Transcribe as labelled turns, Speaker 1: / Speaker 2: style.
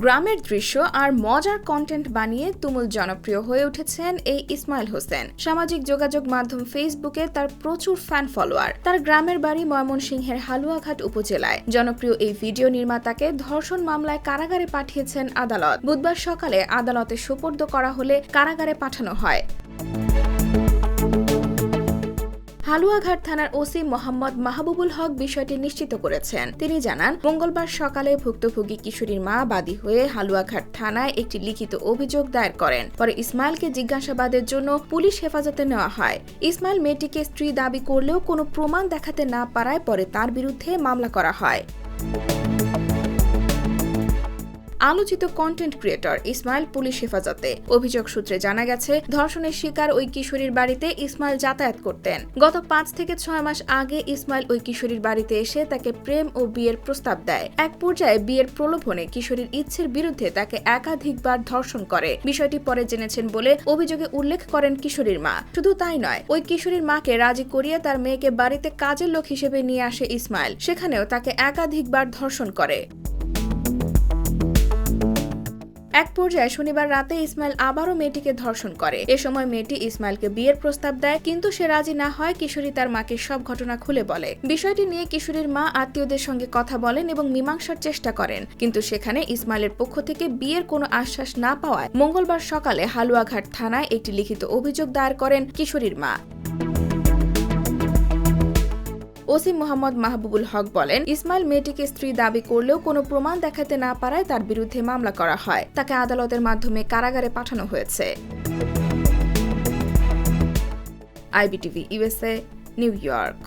Speaker 1: গ্রামের দৃশ্য আর মজার কন্টেন্ট বানিয়ে তুমুল জনপ্রিয় হয়ে উঠেছেন এই ইসমাইল হোসেন। সামাজিক যোগাযোগ মাধ্যম ফেসবুকে তার প্রচুর ফ্যান ফলোয়ার তার গ্রামের বাড়ি ময়মনসিংহের হালুয়াঘাট উপজেলায়। জনপ্রিয় এই ভিডিও নির্মাতাকে ধর্ষণ মামলায় কারাগারে পাঠিয়েছেন আদালত। বুধবার সকালে আদালতে সোপর্দ করা হলে কারাগারে পাঠানো হয়। হালুয়াঘাট থানার ওসি মোহাম্মদ মাহবুবুল হক বিষয়টি নিশ্চিত করেছেন। তিনি জানান, মঙ্গলবার সকালে ভুক্তভোগী কিশোরীর মা বাদী হয়ে হালুয়াঘাট থানায় একটি লিখিত অভিযোগ দায়ের করেন। পরে ইসমাইলকে জিজ্ঞাসাবাদের জন্য পুলিশ হেফাজতে নেওয়া হয়। ইসমাইল মেয়েটিকে স্ত্রী দাবি করলেও কোনো প্রমাণ দেখাতে না পারায় পরে তার বিরুদ্ধে মামলা করা হয়। আলোচিত কন্টেন্ট ক্রিয়েটর ইসমাইল পুলিশ হেফাজতে। অভিযোগ সূত্রে জানা গেছে, ধর্ষণের শিকার ওই কিশোরীর বাড়িতে ইসমাইল যাতায়াত করতেন। গত পাঁচ থেকে ছয় মাস আগে ইসমাইল ওই কিশোরীর বাড়িতে এসে তাকে প্রেম ও বিয়ের প্রস্তাব দেয়। এক পর্যায়ে বিয়ের প্রলোভনে কিশোরীর ইচ্ছের বিরুদ্ধে তাকে একাধিকবার ধর্ষণ করে। বিষয়টি পরে জেনেছেন বলে অভিযোগে উল্লেখ করেন কিশোরীর মা। শুধু তাই নয়, ওই কিশোরীর মাকে রাজি করিয়ে তার মেয়েকে বাড়িতে কাজের লোক হিসেবে নিয়ে আসে ইসমাইল। সেখানেও তাকে একাধিকবার ধর্ষণ করে। এক পর্যায়ে শনিবার রাতে ইসমাইল আবারও মেয়েটিকে ধর্ষণ করে। এ সময় মেয়েটি ইসমাইলকে বিয়ের প্রস্তাব দেয়, কিন্তু সে রাজি না হয় কিশোরী তার মাকে সব ঘটনা খুলে বলে। বিষয়টি নিয়ে কিশোরীর মা আত্মীয়দের সঙ্গে কথা বলেন এবং মীমাংসার চেষ্টা করেন, কিন্তু সেখানে ইসমাইলের পক্ষ থেকে বিয়ের কোনো আশ্বাস না পাওয়ায় মঙ্গলবার সকালে হালুয়াঘাট থানায় একটি লিখিত অভিযোগ দায়ের করেন কিশোরীর মা। ওসি মোহাম্মদ মাহবুবুল হক বলেন, ইসমাইল মেয়েটিকে স্ত্রী দাবি করলেও কোনো প্রমাণ দেখাতে না পারায় তার বিরুদ্ধে মামলা করা হয়। তাকে আদালতের মাধ্যমে কারাগারে পাঠানো হয়েছে। IBTV USA New York.